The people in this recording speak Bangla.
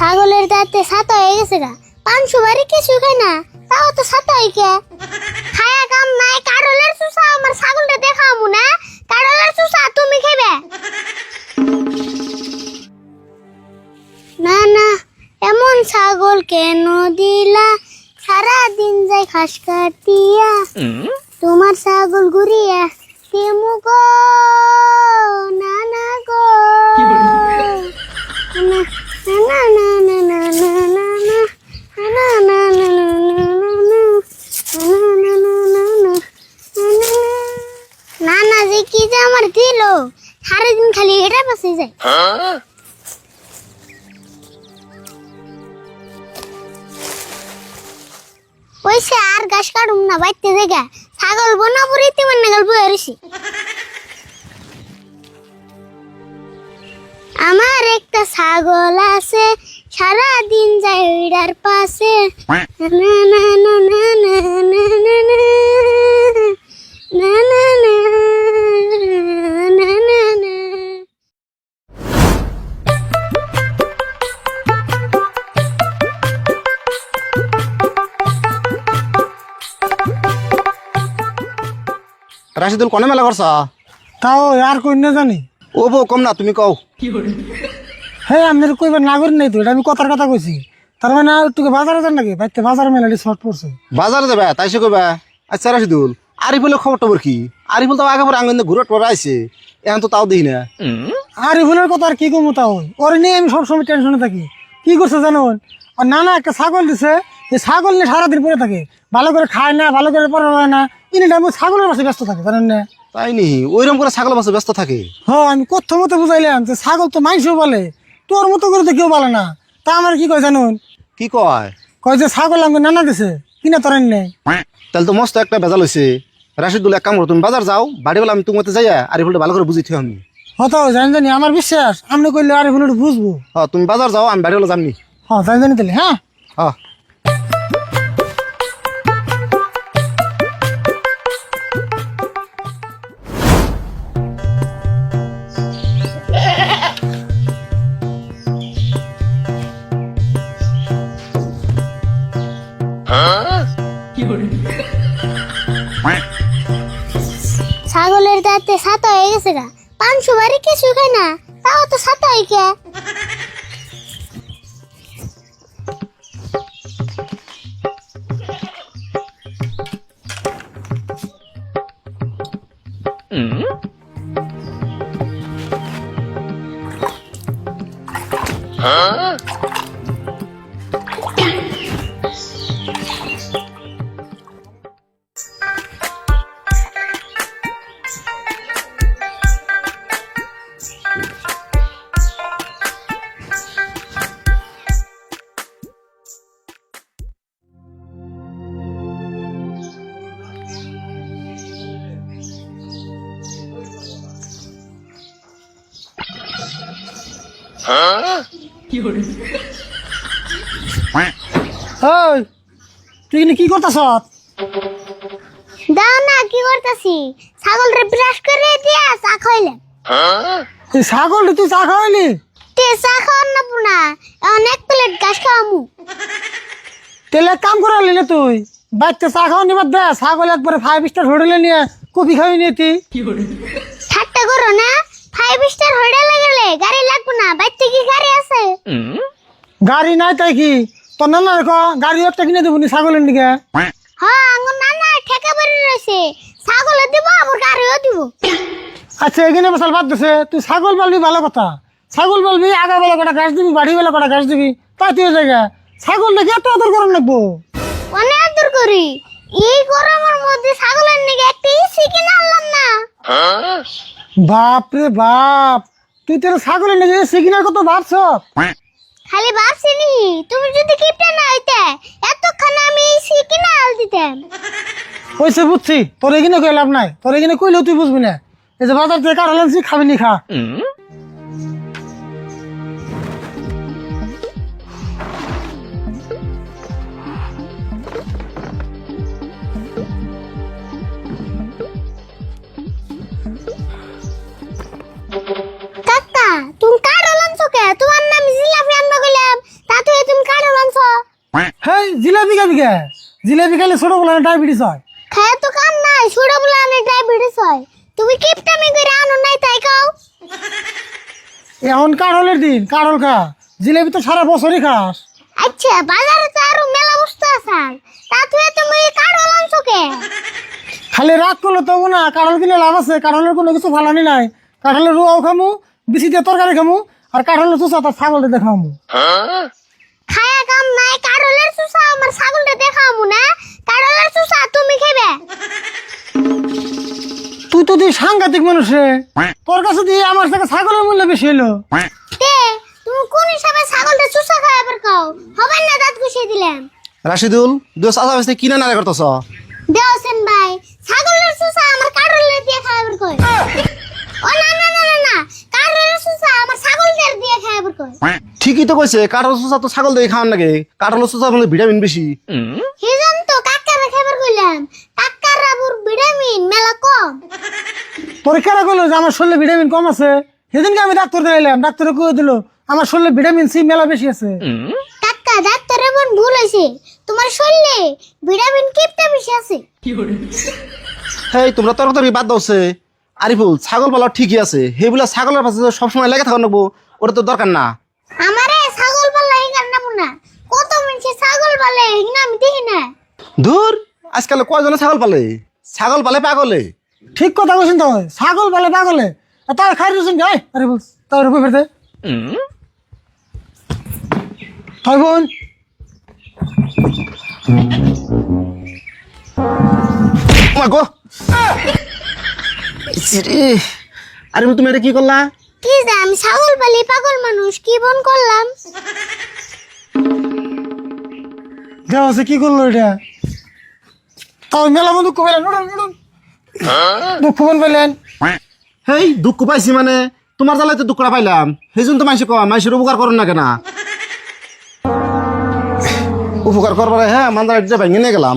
ছাগলের দাঁতে সাতা হয়ে গেছে গা। পাঁচশো বাড়ি কিছু খাই না। তাও তো সাতা হয়ে কে? খায়া কাম নাই কারলের চুষা আমার ছাগলটা দেখামু না। কারলের চুষা তুমি খেবে? না না এমন ছাগল কেন দিলা? সারা দিন যাই ঘাস কাটিয়া। তোমার ছাগল ঘুরিয়া কেমু গো হলো। সারাদিন খালি এটা বসে যায়। ওইসে আর গাছ কাটুম না, বাইতে দেখা ছাগল বোনা পুরিতে মানে গল্প হয়েছি আমার একটা ছাগল আছে সারা দিন যায় ওইটার পাশে। না না না না না না রাশিদুল কনে মেলা করছ তাও আর কই না জানি। ও বউ কম না তুমি কও। হে আমি কইবার না করি নাই তো এটা আমি কথার কথা কইছি। তার মানে তোকে বাজারে যান নাকি? বাইতে বাজারে মেলাটি শর্ট পড়ছে। বাজারে যাবে তাই সে কইবা আচ্ছা রাশিদুল আরিফুলের খবর টবর কি? আরিফুল তো আগে পরে আঙ্গন ঘুরে টরে আইছে এখন তো তাও দেখি না। আর এই কথা আর কি কমু তাও? ওর নিয়ে আমি সবসময় টেনশনে থাকি। কি করছে জানো আর নানা একটা ছাগল দিছে এই ছাগল নিয়ে সারাদিন পরে থাকে ভালো করে খায় না ভালো করে পড়া হয় না ইনি টাইম ছাগলের পাশে ব্যস্ত থাকে জানেন না? তাই নি? ওইরকম করে ছাগল বাসে ব্যস্ত থাকে? হ আমি কথ্য মতো বুঝাইলাম যে ছাগল তো মাইসও বলে তোর মতো করে তো কেউ বলে না। তা আমার কি কয় জানুন? কি কয়? কয় যে ছাগল আমাকে নানা দিছে কিনা তোরেন নেই তাহলে তো মস্ত একটা ভেজাল হয়েছে রাশিদুল এক কাম করো তুমি বাজার যাও বাড়ি বলে আমি তোমাতে যাই আরিফুলটা ভালো করে বুঝি থিও আমি হতো জানি জানি আমার বিশ্বাস আপনি কইলে আর এখন বুঝব। হ্যাঁ তুমি বাজার যাও আমি বাড়ি বলে যামনি। হ্যাঁ জানি জানি তাহলে হ্যাঁ? হ্যাঁ ছাগলের দাঁতে সাতা হয়ে গেছে গা। পাঁচশো বাড়ি কিছু খাই না, তাও তো সাতা হয়ে কে ওই তুই কি করতেছ? দাও না কি করতেছি? ছাগলরে ব্রাশ করে দিয়া চা খাইলে এই ছাগল তুই চা খাওয়াইলি তে চা খাওয়ার না পুনা অনেক প্লেট ঘাস খাওয়ামু। তেলে কাম করালি না তুই বাচ্চা চা খাওয়া নিবার দে ছাগল একবারে ফাইভ স্টার হোটেলে নিয়ে কফি খাওয়াই নিয়ে তুই। ঠাট্টা করো না ফাইভ স্টার হোটেলে গেলে গাড়ি লাগবে না বাইতে কি গাড়ি আছে? গাড়ি নাই তাই কি? তোর নানা রেখো গাড়ি একটা কিনে দেবো নি ছাগলের দিকে হ্যাঁ আঙ্গুর নানা ঠেকা বেড়ে রয়েছে। ছাগলে দিব আবার গাড়িও দিব। আচ্ছা এখানে বসাল বাদ দিছে। তুই ছাগল পালবি ভালো কথা। ছাগল পালবি আগা বেলা কটা গাছ দিবি বাড়ি বেলা কটা গাছ দিবি তাই তুই জায়গা ছাগল নাকি এত আদর করার লাগবো? অনেক আদর করি। এই গরমের মধ্যে ছাগলের নিকে একটা ইসি কিনে আনলাম না। বাপ রে বাপ তুই তোর ছাগলের নাকি সিগনাল কত ভাবছ? খালি ভাবছি নি তুমি যদি কিপটা না হইতে এতক্ষণ আমি ইসি কিনে আল দিতাম ওইসে বুঝছি তোর এখানে কই লাভ নাই তোর এখানে কইলেও তুই বুঝবি না। এই যে বাজার থেকে কার হলেন খাবি নি খা। জিলেবি কে? জিলেবি খেলে ছোট বলে ডায়াবেটিস হয়। খায় তো কাম নাই? ছোট বলে ডায়াবেটিস হয়। তুমি কিপটামি করে আনো নাই তাই খাও এখন কাঠলের দিন কাঠল খা। জিলেবি তো সারা বছরই খাস। আচ্ছা বাজারে তো আরও মেলা বস্তু আসাল তা তুই তুমি কাঠল আনছো কে? খালি রাগ করলে তো না কাঠল কিনে লাভ আছে। কাঠলের কোনো কিছু ভালানি নাই। কাঠলের রুয়াও খামু বিচি দিয়ে তরকারি খামু আর কাঠলের চুষা তার ছাগল দিয়ে খামু খায়া কাম নাই কাঠলের চুষা আমার ছাগলটা দেখামু না। কাঠলের চুষা তুমি খেবে? তুই তো তুই সাংঘাতিক মানুষ রে। তোর কাছে দিয়ে আমার থেকে ছাগলের মূল্য বেশি হলো তে তুমি কোন হিসাবে ছাগলটা চুষা খাইবার খাও হবে না দাঁত ঘুষিয়ে দিলাম। রাশিদুল দুই চাচা বেসতে কিনা নারে করতেছ? দেওসেন ভাই ছাগলের চুষা আমার কাঠলের দিয়ে খাইবার কই ও না না না না না কাঠলের চুষা আমার ছাগলদের দিয়ে খাইবার কই ঠিকই তো কইছে কাঠল চুচা তো ছাগল দিয়ে খাওয়ান নাকি? কাঠল চুচা মানে ভিটামিন বেশি। হিজন তো কাকারে খাইবার কইলাম। কাকার আবুর ভিটামিন মেলা কম। পরীক্ষাটা করল যে আমার শরীরে ভিটামিন কম আছে? সেদিনকে আমি ডাক্তার দিলাম ডাক্তারে কয়ে দিল আমার শরীরে ভিটামিন সি মেলা বেশি আছে। কাকা ডাক্তারের বোন ভুল হয়েছে তোমার শরীরে ভিটামিন কিপটা বেশি আছে। হেই তোমরা তর্ক তর্কি বাদ দাওছে আরিফুল ছাগল পালা ঠিকই আছে। সেইগুলা ছাগলের পাশে সবসময় লেগে থাকা নেব ওটা তো দরকার না। আমারে না। কত মানুষে ছাগল পালে? হিগনা আমি দেখি না। ধুর আজকাল কয়জনে ছাগল পালে? ছাগল পালে পাগলে। ঠিক কথা বলছেন তো ছাগল বলে পাগলে। আর তার খাই রয়েছেন গাই আরে বল তার উপর ফেরতে তাই বোন। মা গো। ইসরে, আরিফুল তুমি এটা কি করলা? কি আমি ছাগল পালি পাগল মানুষ কি বন করলাম? দেওয়া কি করল এটা? তাও মেলা মন দুঃখ পেলেন দুঃখ মন পেলেন হেই, দুঃখ পাইছি মানে তোমার জ্বালায় তো দুঃখটা পাইলাম। সেই জন্য তো মাইসে কম, মাইসের উপকার করেন না কেনা। উপকার করবার হ্যাঁ মান্দার ভেঙে নিয়ে গেলাম।